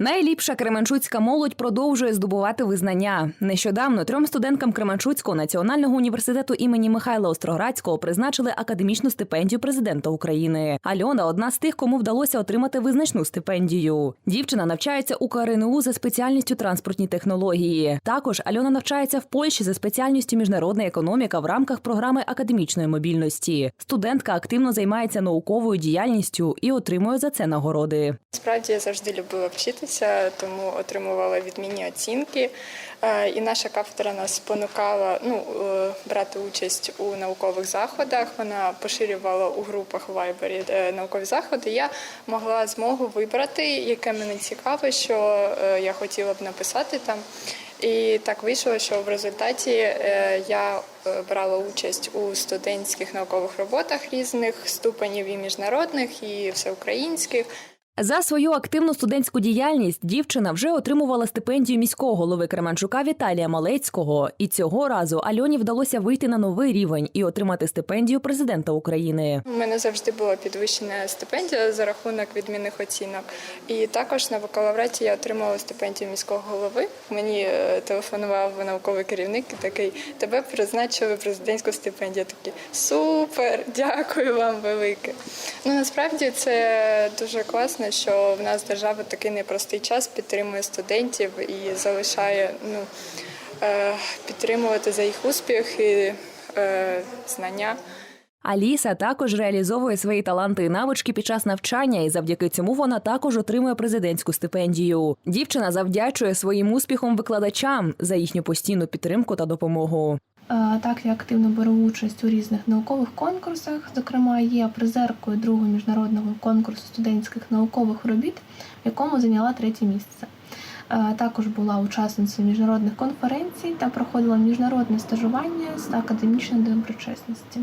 Найліпша кременчуцька молодь продовжує здобувати визнання. Нещодавно трьом студенткам Кременчуцького національного університету імені Михайла Остроградського призначили академічну стипендію президента України. Альона одна з тих, кому вдалося отримати визначну стипендію. Дівчина навчається у КРНУ за спеціальністю транспортні технології. Також Альона навчається в Польщі за спеціальністю міжнародна економіка в рамках програми академічної мобільності. Студентка активно займається науковою діяльністю і отримує за це нагороди. Справді я завжди любила вчитися, тому отримувала відмінні оцінки. Е, І наша кафедра нас спонукала ну, е, брати участь у наукових заходах. Вона поширювала у групах Вайбері е, наукові заходи. Я могла змогу вибрати, яке мене цікаве, що я хотіла б написати там. І так вийшло, що в результаті я брала участь у студентських наукових роботах різних ступенів і міжнародних, і всеукраїнських. За свою активну студентську діяльність дівчина вже отримувала стипендію міського голови Кременчука Віталія Малецького. І цього разу Альоні вдалося вийти на новий рівень і отримати стипендію президента України. У мене завжди була підвищена стипендія за рахунок відмінних оцінок. І також на бакалавраті я отримала стипендію міського голови. Мені е, телефонував науковий керівник і такий: тебе призначили президентську стипендію. Я такий супер, дякую вам велике. Ну насправді це дуже класно, що в нас держава такий непростий час підтримує студентів і залишає ну, е, підтримувати за їх успіх і е, знання. Аліса також реалізовує свої таланти і навички під час навчання, і завдяки цьому вона також отримує президентську стипендію. Дівчина завдячує своїм успіхом викладачам за їхню постійну підтримку та допомогу. Так, я активно беру участь у різних наукових конкурсах. Зокрема, є призеркою другого міжнародного конкурсу студентських наукових робіт, в якому зайняла третє місце. Також була учасницею міжнародних конференцій та проходила міжнародне стажування з академічної доброчесності.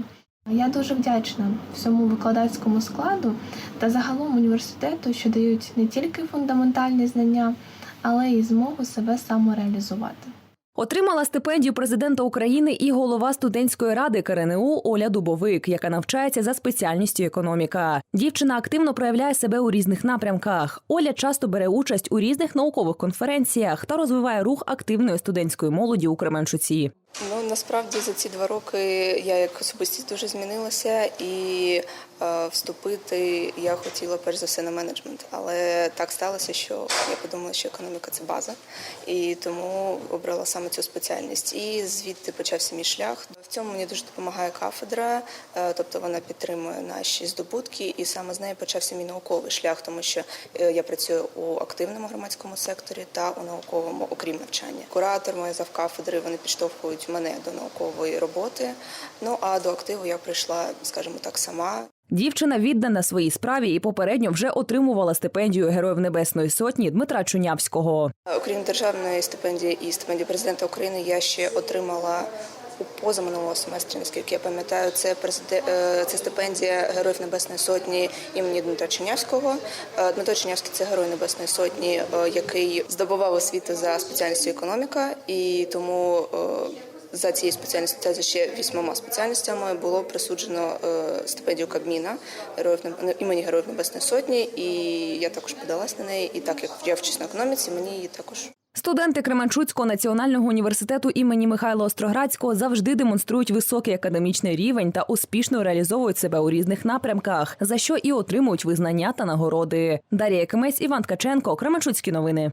Я дуже вдячна всьому викладацькому складу та загалом університету, що дають не тільки фундаментальні знання, але й змогу себе самореалізувати. Отримала стипендію президента України і голова студентської ради КРНУ Оля Дубовик, яка навчається за спеціальністю економіка. Дівчина активно проявляє себе у різних напрямках. Оля часто бере участь у різних наукових конференціях та розвиває рух активної студентської молоді у Кременчуці. Ну насправді за ці два роки я як особистість дуже змінилася, і е, вступити я хотіла перш за все на менеджмент. Але так сталося, що я подумала, що економіка це база, і тому обрала саме цю спеціальність. І звідти почався мій шлях. В цьому мені дуже допомагає кафедра, е, тобто вона підтримує наші здобутки, і саме з неї почався мій науковий шлях, тому що е, я працюю у активному громадському секторі та у науковому, окрім навчання. Куратор, моя завкафедри, вони підштовхують мене до наукової роботи. Ну а до активу я прийшла, скажімо так, сама. Дівчина віддана своїй справі і попередньо вже отримувала стипендію Героїв Небесної Сотні Дмитра Чунявського. Окрім державної стипендії і стипендії президента України, я ще отримала. У позаминулого семестрі, наскільки я пам'ятаю, це е, це стипендія Героїв Небесної Сотні імені Дмитра Чинявського. Е, Дмитро Чинявський це герой Небесної Сотні, е, який здобував освіту за спеціальністю економіка, і тому за цією спеціальністю та за ще вісьмома спеціальностями було присуджено е, стипендію Кабміна героїв Неб- імені Героїв Небесної Сотні. І я також подалась на неї. І так як я вчусь на економіці, мені її також Студенти Кременчуцького національного університету імені Михайла Остроградського завжди демонструють високий академічний рівень та успішно реалізовують себе у різних напрямках, за що і отримують визнання та нагороди. Дар'я Кимець, Іван Ткаченко, Кременчуцькі новини.